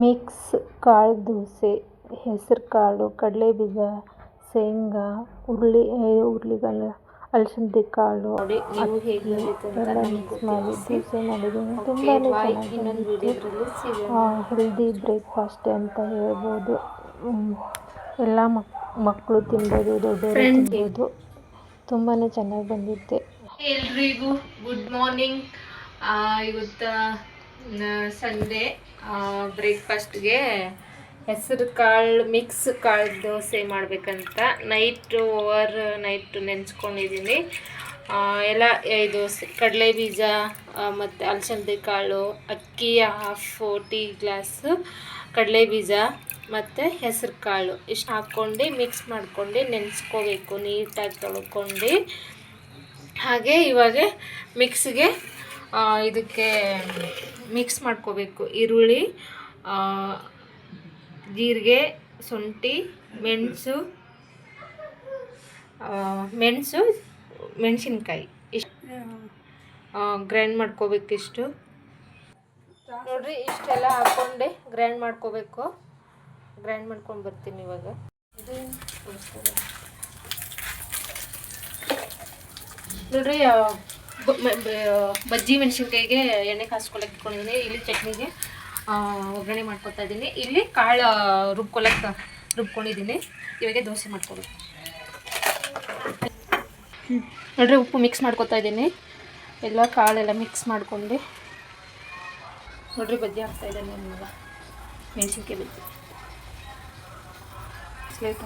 Mix ಕಾಳು ದೋಸೆ ಕಡಲೆ ಬೀಜ ಶೇಂಗಾ ಹುರುಳಿ ಹುರುಳಿಕಾಳು ಅಲಸಂದೆ ಕಾಳು ಎಲ್ಲ ಮಿಕ್ಸ್ ಮಾಡಿ. ದೋಸೆ ಮಾಡಿದ್ದೀನಿ ತುಂಬಾ ಹೆಲ್ದಿ ಬ್ರೇಕ್ಫಾಸ್ಟ್ ಅಂತ ಹೇಳ್ಬೋದು. ಎಲ್ಲ ಮಕ್ ಮಕ್ಕಳು ತಿನ್ಬೋದು ದೊಡ್ಡವರು. ತಿನ್ಬೋದು ತುಂಬಾ ಚೆನ್ನಾಗಿ ಬಂದಿತ್ತೆ ಎಲ್ರಿಗೂ ಗುಡ್ ಮಾರ್ನಿಂಗ್ ಇವತ್ತು ಸಂಡೇ ಬ್ರೇಕ್ಫಾಸ್ಟ್ಗೆ ಹೆಸರು ಕಾಳು ಮಿಕ್ಸ್ ಕಾಳು ದೋಸೆ ಮಾಡಬೇಕಂತ ನೈಟ್ ಓವರ್ ನೈಟ್ ನೆನೆಸ್ಕೊಂಡಿದ್ದೀನಿ ಎಲ್ಲ ಇದು ಕಡಲೆ ಬೀಜ ಮತ್ತು ಅಲಸಂದೆ ಕಾಳು, ಅಕ್ಕಿ ಹಾಫ್ ಟೀ ಗ್ಲಾಸು ಕಡಲೆ ಬೀಜ, ಮತ್ತು ಹೆಸರು ಕಾಳು ಇಷ್ಟು ಹಾಕ್ಕೊಂಡು ಮಿಕ್ಸ್ ಮಾಡ್ಕೊಂಡು ನೆನೆಸ್ಕೋಬೇಕು, ನೀಟಾಗಿ ತೊಳ್ಕೊಂಡು. ಹಾಗೆ ಇವಾಗ ಮಿಕ್ಸ್ಗೆ ಇದಕ್ಕೆ ಮಿಕ್ಸ್ ಮಾಡ್ಕೋಬೇಕು. ಈರುಳ್ಳಿ ಜೀರಿಗೆ, ಶುಂಠಿ, ಮೆಣಸು ಮೆಣಸು, ಮೆಣಸಿನ್ಕಾಯಿ. ಇಷ್ಟು ಗ್ರೈಂಡ್ ಮಾಡ್ಕೋಬೇಕು ಇಷ್ಟು. ನೋಡ್ರಿ, ಇಷ್ಟೆಲ್ಲ ಹಾಕ್ಕೊಂಡೆ ಗ್ರೈಂಡ್ ಮಾಡ್ಕೋಬೇಕು. ಗ್ರೈಂಡ್ ಮಾಡ್ಕೊಂಡು ಬರ್ತೀನಿ ಇವಾಗ. ನೋಡ್ರಿ ಬಜ್ಜಿ ಮೆಣಸಿನ್ಕಾಯಿಗೆ ಎಣ್ಣೆ ಕಾಸ್ಕೊಳಕ್ಕೆ ಇಟ್ಕೊಂಡಿದ್ದೀನಿ. ಇಲ್ಲಿ ಚಟ್ನಿಗೆ ಒಗ್ಗರಣೆ ಮಾಡ್ಕೊತಾ ಇದ್ದೀನಿ. ಇಲ್ಲಿ ಕಾಳು ರುಬ್ಕೊಳಕ್ಕೆ ರುಬ್ಕೊಂಡಿದ್ದೀನಿ. ಇವಾಗ ದೋಸೆ ಮಾಡ್ಕೊಬೇಕು. ನೋಡ್ರಿ, ಉಪ್ಪು ಮಿಕ್ಸ್ ಮಾಡ್ಕೊತಾ ಇದ್ದೀನಿ. ಎಲ್ಲ ಕಾಳೆಲ್ಲ ಮಿಕ್ಸ್ ಮಾಡ್ಕೊಂಡು. ನೋಡ್ರಿ, ಬಜ್ಜಿ ಹಾಕ್ತಾ ಇದ್ದೀನಿ ಮೆಣಸಿನ್ಕಾಯಿ ಬಜ್ಜಿ. ಸ್ಲೇಟ್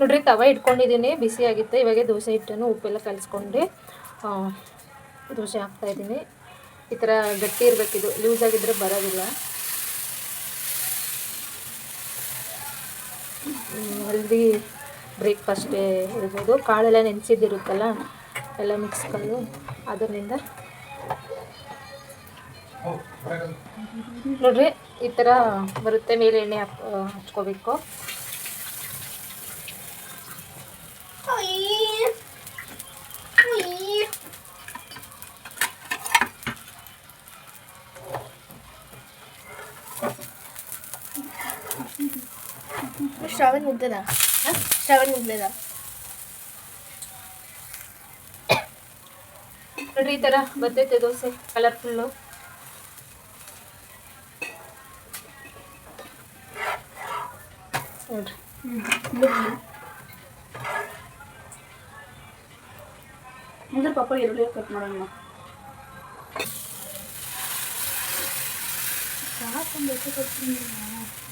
ನೋಡ್ರಿ ತವ ಇಟ್ಕೊಂಡಿದ್ದೀನಿ, ಬಿಸಿ ಆಗಿತ್ತು. ಇವಾಗ ದೋಸೆ ಹಿಟ್ಟನ್ನು, ಉಪ್ಪೆಲ್ಲ ಕಲಿಸ್ಕೊಂಡು. ದೋಸೆ ಹಾಕ್ತಾ ಇದ್ದೀನಿ. ಈ ಥರ ಗಟ್ಟಿ ಇರಬೇಕಿದು ಲೂಸ್ ಆಗಿದ್ರೆ ಬರೋದಿಲ್ಲ. ಹೆಲ್ದಿ ಬ್ರೇಕ್ಫಾಸ್ಟೇ ಇರ್ಬೋದು. ಕಾಳೆಲ್ಲ ನೆನೆಸಿದ್ದಿರುತ್ತಲ್ಲ, ಎಲ್ಲ ಮಿಕ್ಸ್ ಕಲ್ಲು ಅದರಿಂದ. ನೋಡ್ರಿ, ಈ ಥರ ಬರುತ್ತೆ. ಮೇಲೆ ಎಣ್ಣೆ ಹಾಕ್ ಹಚ್ಕೋಬೇಕು. ಶ್ರಾವಣ ಮುಗ್ದದ? ಶ್ರಾವಣ್ ಮುಗ್ದದ? ನೋಡ್ರಿ ಈ ತರ ಬರ್ತೈತೆ ದೋಸೆ ಕಲರ್ಫುಲ್ಲು ನೋಡ್ರಿ. ಮುಂದೆ ಪಾಪ ಈರುಳ್ಳಿ ಕಟ್ ಮಾಡೋಣ. ಅಡುಗೆ ಚೆನ್ನಾಗಿ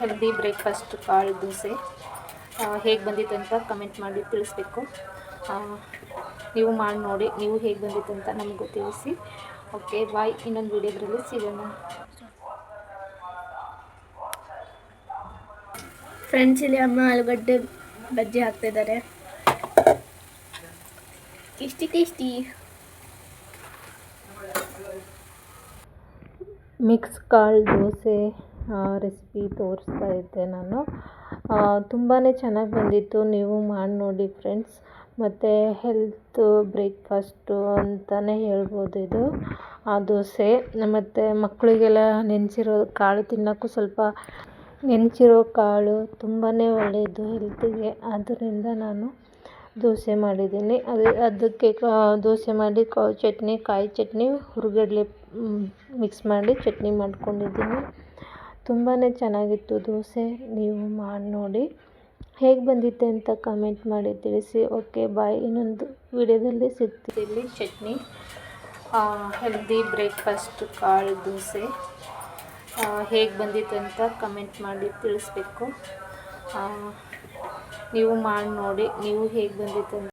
ಹೆಲ್ದಿ ಬ್ರೇಕ್ಫಾಸ್ಟ್ ಕಾಳು ದೋಸೆ. ಹೇಗೆ ಬಂದಿತ್ತು ಅಂತ ಕಮೆಂಟ್ ಮಾಡಿ ತಿಳಿಸ್ಬೇಕು. ನೀವು ಮಾಡಿ ನೋಡಿ ನೀವು ಹೇಗೆ ಬಂದಿತ್ತು ಅಂತ ನಮಗೂ ತಿಳಿಸಿ. ಓಕೆ ಬಾಯ್ ಇನ್ನೊಂದು ವಿಡಿಯೋದ್ರಲ್ಲಿ ಸಿಗೋಣ. ಫ್ರೆಂಡ್ಸ್ ಇಲ್ಲಿ ಅಮ್ಮ ಆಲೂಗಡ್ಡೆ ಬಜ್ಜಿ ಹಾಕ್ತಿದ್ದಾರೆ ಟೇಸ್ಟಿ ಟೇಸ್ಟಿ ಮಿಕ್ಸ್ ಕಾಳು ದೋಸೆ. ರೆಸಿಪಿ ತೋರಿಸ್ತಾ ಇದ್ದೆ ನಾನು. ತುಂಬಾ ಚೆನ್ನಾಗಿ ಬಂದಿತ್ತು. ನೀವು ಮಾಡಿ ನೋಡಿ ಫ್ರೆಂಡ್ಸ್ ಮತ್ತು ಹೆಲ್ತ್ ಬ್ರೇಕ್ಫಾಸ್ಟು ಅಂತಲೇ ಹೇಳ್ಬೋದು ಇದು. ಆ ದೋಸೆ. ಮತ್ತು ಮಕ್ಕಳಿಗೆಲ್ಲ ನೆನೆಸಿರೋ ಕಾಳು ತಿನ್ನೋಕ್ಕೂ ಸ್ವಲ್ಪ ನೆನೆಸಿರೋ ಕಾಳು ತುಂಬಾ ಒಳ್ಳೆಯದು ಹೆಲ್ತಿಗೆ ಆದ್ದರಿಂದ ನಾನು ದೋಸೆ ಮಾಡಿದ್ದೀನಿ. ಅದು ಅದಕ್ಕೆ ದೋಸೆ ಮಾಡಿ ಕಾಯಿ ಚಟ್ನಿ ಕಾಯಿ ಚಟ್ನಿ, ಹುರ್ಗಡ್ಲೆ ಮಿಕ್ಸ್ ಮಾಡಿ ಚಟ್ನಿ ಮಾಡ್ಕೊಂಡಿದ್ದೀನಿ. ತುಂಬಾ ಚೆನ್ನಾಗಿತ್ತು ದೋಸೆ. ನೀವು ಮಾಡಿ ನೋಡಿ. ಹೇಗೆ ಬಂದಿತ್ತೆ ಅಂತ ಕಮೆಂಟ್ ಮಾಡಿ ತಿಳಿಸಿ. ಓಕೆ ಬಾಯ್ ಇನ್ನೊಂದು ವಿಡಿಯೋದಲ್ಲಿ ಸಿಗ್ತೀವಿ ಚಟ್ನಿ ಹೆಲ್ದಿ ಬ್ರೇಕ್ಫಾಸ್ಟ್ ಕಾಳು ದೋಸೆ. ಹೇಗೆ ಬಂದಿತ್ತು ಅಂತ ಕಮೆಂಟ್ ಮಾಡಿ ತಿಳಿಸ್ಬೇಕು. ನೀವು ಮಾಡಿ ನೋಡಿ. ನೀವು ಹೇಗೆ ಬಂದಿತ್ತು ಅಂತ